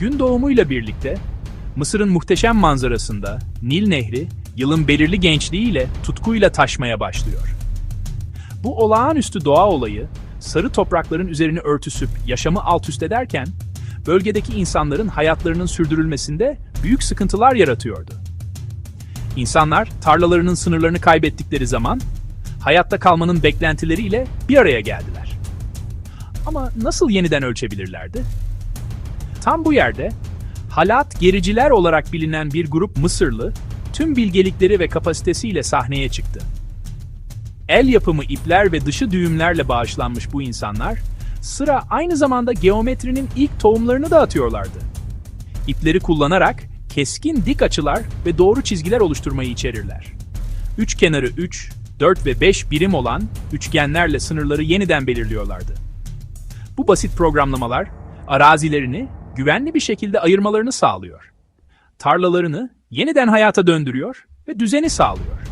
Gün doğumuyla birlikte Mısır'ın muhteşem manzarasında Nil Nehri yılın belirli gençliğiyle tutkuyla taşmaya başlıyor. Bu olağanüstü doğa olayı sarı toprakların üzerini örtüsüp yaşamı alt üst ederken bölgedeki insanların hayatlarının sürdürülmesinde büyük sıkıntılar yaratıyordu. İnsanlar tarlalarının sınırlarını kaybettikleri zaman hayatta kalmanın beklentileriyle bir araya geldiler. Ama nasıl yeniden ölçebilirlerdi? Tam bu yerde Halat gericiler olarak bilinen bir grup Mısırlı tüm bilgelikleri ve kapasitesiyle sahneye çıktı. El yapımı ipler ve dışı düğümlerle bağışlanmış bu insanlar, sıra aynı zamanda geometrinin ilk tohumlarını da atıyorlardı. İpleri kullanarak keskin dik açılar ve doğru çizgiler oluşturmayı içerirler. Üç kenarı 3, 4 ve 5 birim olan üçgenlerle sınırları yeniden belirliyorlardı. Bu basit programlamalar arazilerini güvenli bir şekilde ayırmalarını sağlıyor. Tarlalarını yeniden hayata döndürüyor ve düzeni sağlıyor.